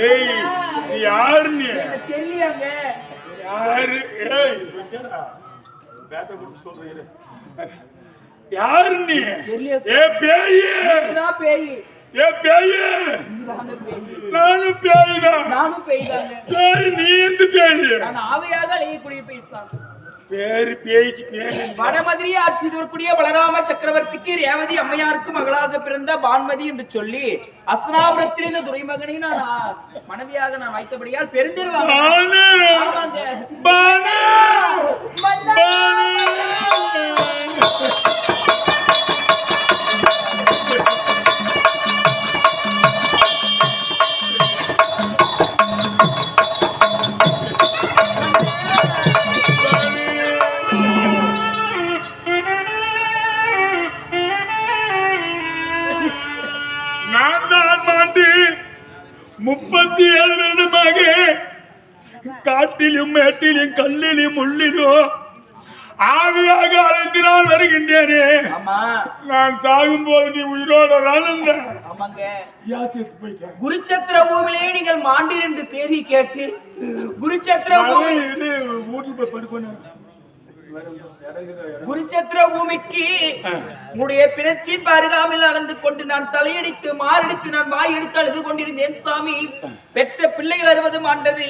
ஏய், நீ யாரு நீ யாரு? ஏய் பேட்டை இரு. யாரு நீ? ஏ பேயி! பேய்? ஏ பேயி! நானும் பேய்? பேய்தான். நானும் பேய் தாங்க பேய் நீ எந்த பேயி? நான் ஆவையாக அழையக்கூடிய பேய் தான் பேரு பேய்க்கு பேரு. வடமதுரையை ஆட்சி வரக்கூடிய பலராம சக்கரவர்த்திக்கு ரேவதி அம்மையாருக்கு மகளாக பிறந்த பான்மதி என்று சொல்லி அஸ்னாபுரத்தில் இந்த துரைமகனை நான் மனைவியாக நான் வைத்தபடியால் பெருந்திருவாங்க முப்பத்தி ஏழு வருடமாக காட்டிலும் மேட்டிலும் கல்லிலும் முள்ளிலும் ஆவியாக அழைத்து நான் வருகின்றேனே. ஆமா. நான் சாகும் போது நீ உயிரோட குருச்சத்திர பூமியிலே நீங்கள் மாண்டீர் என்று செய்தி கேட்டு குருச்சத்திர பூமி வீட்டுக்கு போய் படுக்கணும். குருச்சத்திர பூமிக்கு உன்னுடைய பிறச்சின் அருகாமையில் அளந்து கொண்டு நான் தலையடித்து மாரடித்து நான் வாய் எடுத்து அழுது கொண்டிருந்தேன் சாமி. பெற்ற பிள்ளைகள் அறுபது மாண்டது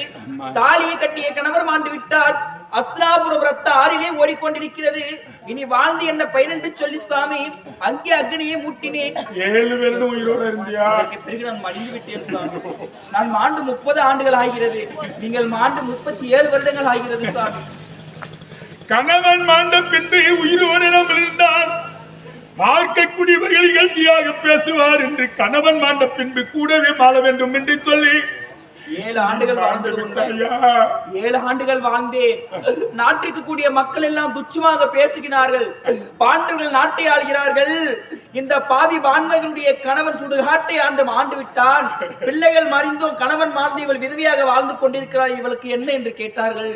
தாலியை கட்டிய கணவர் மாண்டு விட்டார். அஸ்லாபுரம் ரத்த ஆறிலே ஓடிக்கொண்டிருக்கிறது. இனி வாழ்ந்து என்ன பயன் என்று சொல்லி சாமி அங்கே அக்னியை மூட்டினேன். ஏழு வருடம் உயிரோட இருந்தியா? பிறகு நான் மடிந்து விட்டேன் சாமி. நான் மாண்டு முப்பது ஆண்டுகள் ஆகிறது. நீங்கள் மாண்டு முப்பத்தி ஏழு வருடங்கள் ஆகிறது சாமி. கணவன் மாண்ட பின்பு உயிரோடு இருந்தால் பார்க்கக்கூடியவர்கள் நிகழ்ச்சியாக பேசுவார் என்று கணவன் மாண்ட பின்பு கூடவே வாழ வேண்டும் என்று சொல்லி ஏழு ஆண்டுகள் வாழ்ந்தது ஏழு ஆண்டுகள் வாழ்ந்தேன். நாட்டிற்கு கூடிய மக்கள் எல்லாம் துச்சமாக பேசுகிறார்கள். பாண்டவர்கள் நாட்டை ஆள்கிறார்கள். இந்த பாவி பான்மகனுடைய கணவன் சுடுகாட்டை ஆண்டு ஆண்டு விட்டான். பிள்ளைகள் மறிந்தோம். கணவன் மாறந்து இவள் விதவியாக வாழ்ந்து கொண்டிருக்கிறாள். இவளுக்கு என்ன என்று கேட்டார்கள்.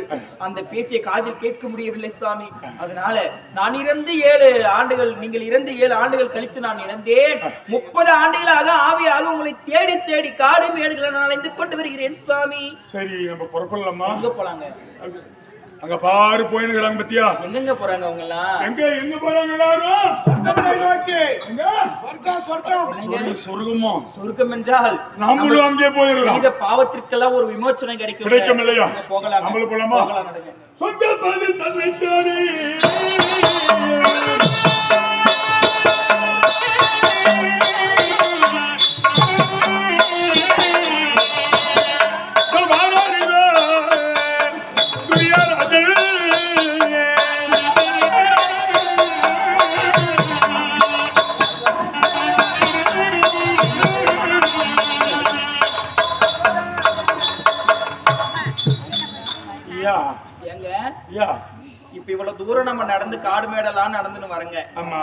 அந்த பேச்சை காதில் கேட்க முடியவில்லை சுவாமி. அதனால நான் இறந்து ஏழு ஆண்டுகள் நீங்கள் இறந்து ஏழு ஆண்டுகள் கழித்து நான் இறந்தேன். முப்பது ஆண்டுகளாக ஆவியாக உங்களை தேடி தேடி காடு மேடுகளை நான் அலைந்து கொண்டு வருகிறேன். சுவாமி சரி நம்ம புறப்படலாமா? எங்க போலாங்க? அங்க பாரு போயினுக்கிறாங்க பத்தியா? எங்கெங்க போறாங்க அவங்க எல்லாம் எங்க எங்க போறாங்க எல்லாரும்? சொர்க்கமா சுருக்கம். என்றால் நம்மளும் அங்கே போயிடலாம். செய்த பாவத்திற்கெல்லாம் ஒரு விமோச்சனம் கிடைக்கும். கிடைக்கும் இல்லையா? போகலாம் நம்மளும் போலாமா? போகலாம் நடங்க. சொந்த பாது தன்னைத்தானே நடந்து காடு மேடெல்லாம் நடந்துன்னு வரங்க. ஆமா.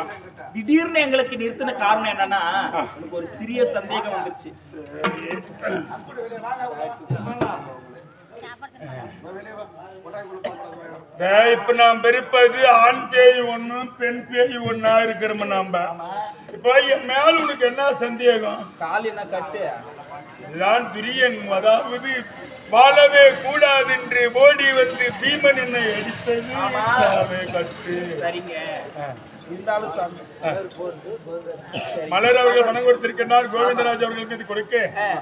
திடீர்னு எங்களுக்கு நிறுத்தின காரணம் என்னன்னா எனக்கு ஒரு சிறிய சந்தேகம் வந்துருச்சு. இப்ப நாம் பெருப்பது ஆண் பேய் ஒண்ணு பெண் பேய் ஒண்ணா இருக்கிறோம் நாம? இப்ப என் மேல உனக்கு என்ன சந்தேகம்? கால் என்ன கட்டு? எல்லாம் துரியன் அதாவது வாழவே கூடாது. ஓடி வந்து பீமன் என்னை அடித்தது. கட்டு. சரிங்க. மலர் அவர்கள் மனம் கொடுத்திருக்கிறார் கோவிந்தராஜ் அவர்களுக்கு இது கொடுக்க.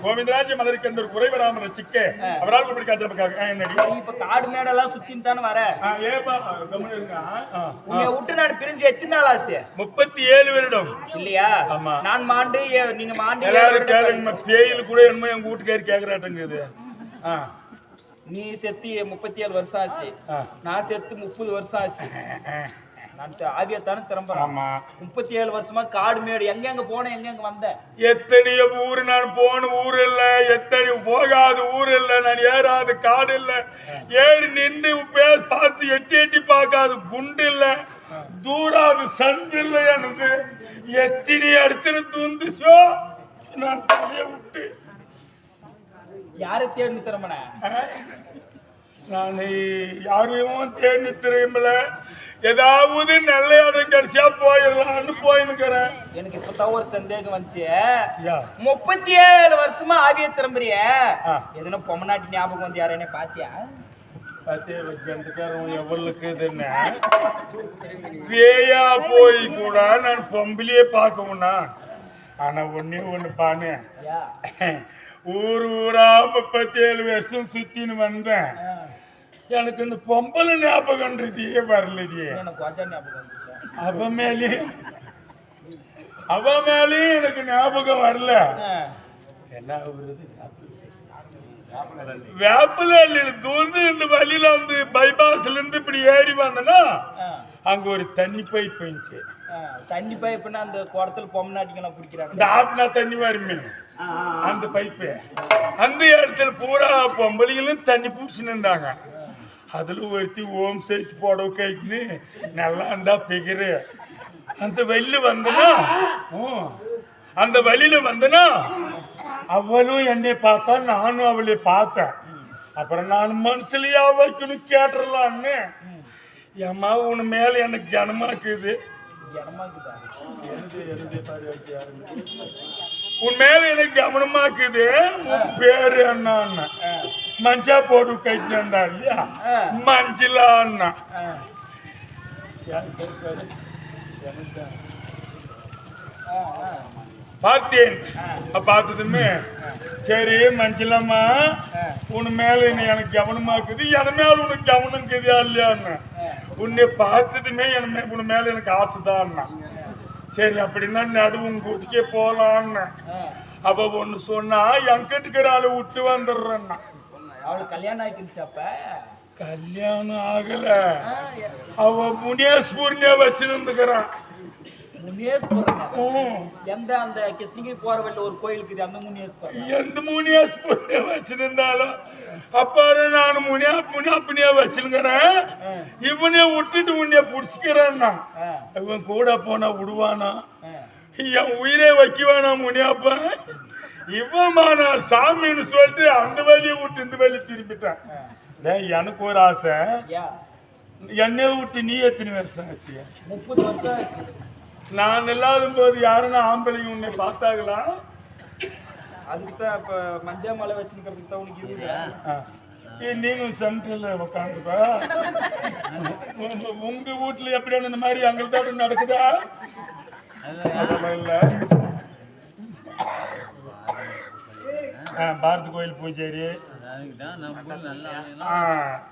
கோவிந்தராஜ் மலருக்கு அந்த ஒரு குறை வராமல் ரசிக்க அவரால் இப்படி காத்திருப்பாங்க சரி, இப்ப காடு மேடெல்லாம் சுத்தின்னு தானே வர? ஏப்பா விட்டு நான் பிரிஞ்சு எத்தனை நாள் ஆச்சு? முப்பத்தி ஏழு வருடம். இல்லையா? ஆமா. நான் மாண்டு நீங்க மாண்டு எல்லாரும் கேளுங்க பேயில் கூட என்னமோ எங்க வீட்டுக்காரி கேக்குறாட்டுங்குது ஆ. நீ செத்து முப்பத்தி ஏழு வருஷம் ஆச்சு. நான் செத்து முப்பது வருஷம் ஆச்சு நான் ஆவியத்தானே திரும்புறேன் முப்பத்தி ஏழு வருஷமா காடு மேடு எங்க எங்க போனேன் எங்க எங்க வந்தேன் எத்தனையோ ஊரு நான் போன ஊர் இல்ல எத்தனை போகாத ஊர் இல்ல நான் ஏறாத காடு இல்ல. ஏறி நின்று பார்த்து எட்டி எட்டி பார்க்காத குண்டு இல்ல சந்தில் எனது. எத்தனை இடத்துல தூந்துச்சோ? நான் தலைய விட்டு. யாரை தேடி திறமன நான் யாரையும் தேடி திரும்பல ஏதாவது நல்ல இடம் கிடைச்சா போயிடலான்னு போயினுக்கிறேன் எனக்கு இப்பதான் ஒரு சந்தேகம் வந்துச்சு. முப்பத்தி ஏழு வருஷமா ஆவிய திரும்புறிய. எதுனா பொம்மநாட்டி ஞாபகம் வந்து யாரையும் பாத்தியா? அதே வச்சுக்காரன் எவ்வளவுக்கு இதுன்னு பேயா போய் கூட நான் பொம்பளையே பார்க்கணும்னா? ஆனா ஒண்ணே ஒண்ணு பானு. ஊர் ஊரா முப்பத்தி ஏழு வருஷம் சுத்தின்னு வந்தேன். எனக்கு இந்த பொம்பளை ஞாபகம்ன்றதையே வரலடியே எனக்கு கொஞ்சம் ஞாபகம் அவ மேலே அவ மேலேயும் எனக்கு ஞாபகம் வரல. என்ன வேப்பில தூந்து இந்த வழியில வந்து பைபாஸ்ல இருந்து இப்படி ஏறி வந்தனா. அங்க ஒரு தண்ணி பைப் இருந்துச்சு. தண்ணி பைப்புன்னா அந்த குளத்துல பொம்மநாட்டிங்கெல்லாம் இந்த குடிக்கிறாங்க. ஆப்னா தண்ணி வருமே? அந்த பைப்பு அந்த இடத்துல பூரா பொம்பளைங்களும் தண்ணி பிடிச்சின்னு இருந்தாங்க. அதில் ஒருத்தி ஓம் சேர்த்து புடவை கைக்குன்னு நல்லா இருந்தா அந்த வெளியில் வந்தனா ம், அந்த வழியில் வந்தனா அவளும் என்னை பார்த்தா நானும் அவளை பார்த்தேன். அப்புறம் நான் மனசுலயா வைக்கணும் கேட்டுடலான்னு ஏமா உன் மேல எனக்கு கனமாக்குது உன் மேல எனக்கு கவனமாக்குது உன் பேரு என்ன மஞ்சிலா அண்ணா ஆ. ஆ, ஆ. பார்த்தேன் அப்ப பார்த்ததுமே சரி மஞ்சிலம்மா ஆ. உன் மேல எனக்கு கவனமாக்குது என் மேல உனக்கு கவனம் இருக்குதா இல்லையான்னு உன்னை பார்த்ததுமே என் உன் மேல எனக்கு ஆசைதான்னா சரி அப்படின்னா நடுவும் கூட்டிக்கே போலான்னு. அவ ஒண்ணு சொன்னா என் கட்டுக்கிற ஆளை விட்டு வந்துடுறேன்னா அவளுக்கு கல்யாணம் ஆயிடுச்சு அப்ப. கல்யாணம் ஆகல. அவ முனேஸ்வரனே வச்சுருந்துக்கிறான் முனியேஸ்வரன் எந்த அந்த கிருஷ்ணகிரி போற வழியில ஒரு கோயில் இருக்குது அந்த முனியேஸ்வரன் எந்த முனியாஸ்புரனே வச்சிருந்தாலும் அப்பாரு நான் முனியா முனியாப்பனியா வச்சிருக்கிறேன் இவனே விட்டுட்டு உன்னைய புடிச்சுக்கிறேன்னா. இவன் கூட போனா விடுவானா. என் உயிரை வைக்குவானா முனியாப்பா இவன் நான் சாமின்னு சொல்லிட்டு அந்த வழியை விட்டு இந்த வழி திரும்பிட்டான் எனக்கு ஒரு ஆசை. யா. என்னை விட்டு நீ எத்தனை வருஷம் ஆச்சு? முப்பது வருஷம் ஆச்சு. நான் இல்லாத போது யாருன்னா ஆம்பளைங்க உன்னை பார்த்தாங்களா? அதுக்கு தான் இப்ப மஞ்சா மலை வச்சுக்கிறதுக்கு தான் உனக்கு இருக்குது நீங்களும் சென்ட்ரல்ல உட்காந்துப்பா உங்க வீட்டுல எப்படியான இந்த மாதிரி அங்கே நடக்குதா? அதெல்லாம் இல்ல ஆ, பாரதி கோயில் பூஜாரி ஆ,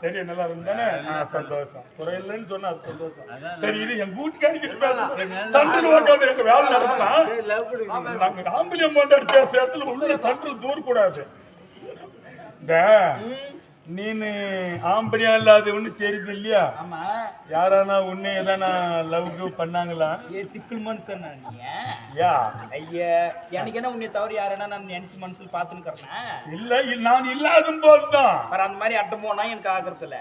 சரி நல்லா இருந்தானே? ஆ, சந்தோஷம். குறையில்லைன்னு சொன்னா அது சந்தோஷம். சரி இது என் வீட்டுக்காரிக்கிட்ட பேச சென்ட்ரல் எங்க வேலை நடத்தலாம் நாங்க ஆம்பளியம் போன்ற பேசுற இடத்துல உள்ள சண்டல் தூரக்கூடாது. இந்த நீனு ஆம்படியா இல்லாத ஒண்ணு தெரியுது இல்லையா? ஆமா. யாரானா உன்னை எதானா லவ் பண்ணாங்களா? ஏ திக்குள் மனுஷன் நீங்க? யா. ஐயா எனக்கு என்ன உன்னை தவிர யாருன்னா நான் நினைச்சு மனசுல பாத்துன்னு இல்ல நான் இல்லாத போதுதான் வேற அந்த மாதிரி அட்டம் போனா எனக்கு ஆகுறது இல்ல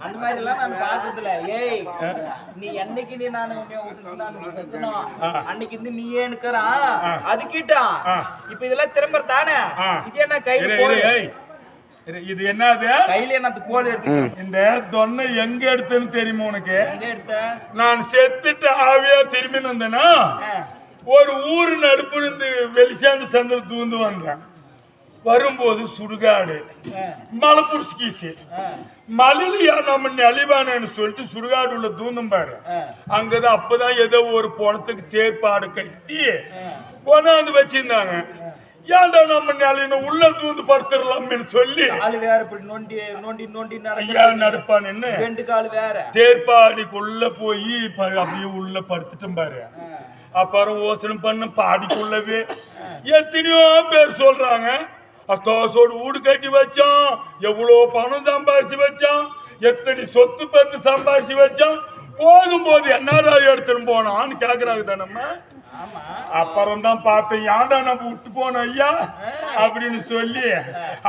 அந்த மாதிரி எல்லாம் நான் இல்ல ஏய் நீ என்னைக்கு நீ நான் நான் அன்னைக்கு இருந்து நீயே எனக்குறான் அது கிட்டான். இப்ப இதெல்லாம் திரும்ப தானே. இது என்ன கையில. இரு, இது என்னது? கையில என்ன அந்த கோல் எடுத்து இந்த தொன்னை எங்க எடுத்தேன்னு தெரியுமா உனக்கு? எங்க எடுத்த? நான் செத்துட்டு ஆவியா திரும்பி வந்தேனா. ஒரு ஊரு நடுப்புல இருந்து வெளிச்சாந்து சந்தில் தூந்து வந்தேன். வரும்போது சுடுகாடு. மலை புடிச்சுக்கிச்சு ஆ. மலையிலயா நம்ம நலிவானு சொல்லிட்டு சுடுகாடு உள்ள தூந்தும் பாரு. அங்கதான் அப்பதான் ஏதோ ஒரு பணத்துக்கு தேர்ப்பாடு கட்டி. கொண்டாந்து வச்சிருந்தாங்க. ஏன்டா நம்ம நிலையின உள்ள தூந்து படுத்துடலாம்னு சொல்லி? காலு வேற இப்படி நோண்டி நோண்டி நோண்டி ஐயா நடக்க நடப்பான்னு ரெண்டு கால் வேற. தேர்ப்பாடிக்குள்ள போய் அப்படியே உள்ள படுத்துட்டோம் பாரு. அப்புறம் ஓசனம் பண்ண பாடிக்குள்ளவே. எத்தனையோ பேர் சொல்றாங்க அத்தோசோடு வீடு கட்டி வச்சான் எவ்வளோ பணம் சம்பாதிச்சு வச்சான் எத்தனை சொத்து பத்து சம்பாதிச்சு வச்சான் போகும்போது என்னடா எடுத்துன்னு போனான்னு கேக்குறாங்க தானம்மா அப்புறம் தான் பார்த்தேன் ஏன்டா நம்ம விட்டு போனோம் ஐயா? அப்படின்னு சொல்லி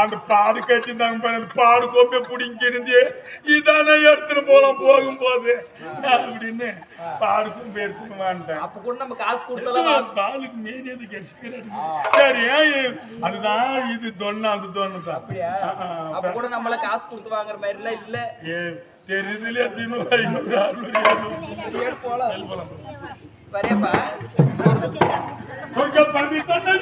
அந்த பாடு கட்டி தான் அந்த பாடு கொம்பை பிடிங்கிருந்து இதானே எடுத்துட்டு போலாம் போகும்போது. அப்படின்னு பாடு கொம்பை எடுத்துன்னு வந்துட்டேன் அப்ப கூட நம்ம காசு கொடுத்தலாம் பாலுக்கு மீறி அது கிடைச்சிக்கிறாரு சரி ஏன் அதுதான் இது தொன்ன அந்த தொன்னு தான். அப்ப கூட நம்மள காசு கொடுத்து வாங்குற மாதிரி இல்ல. தெரியுதுல தினம் ஐநூறு அறுநூறு சொர்க்க பதி தொன்ன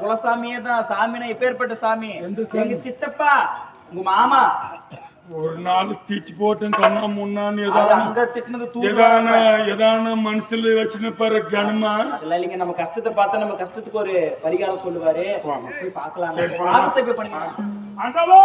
குலசாமியே தான் சாமினா எப்பேற்பட்ட சாமி? எங்க சித்தப்பா உங்க மாமா. ஒரு நாள் ஏதாவது அங்க திட்டினது எதான தூங்க எதான மனசுல வச்சுன்னு பாரு கனமா அதெல்லாம் இல்லைங்க நம்ம கஷ்டத்தை பார்த்தா நம்ம கஷ்டத்துக்கு ஒரு பரிகாரம் சொல்லுவாரு. போய் பார்க்கலாம் போய் அண்டவா அண்டவா.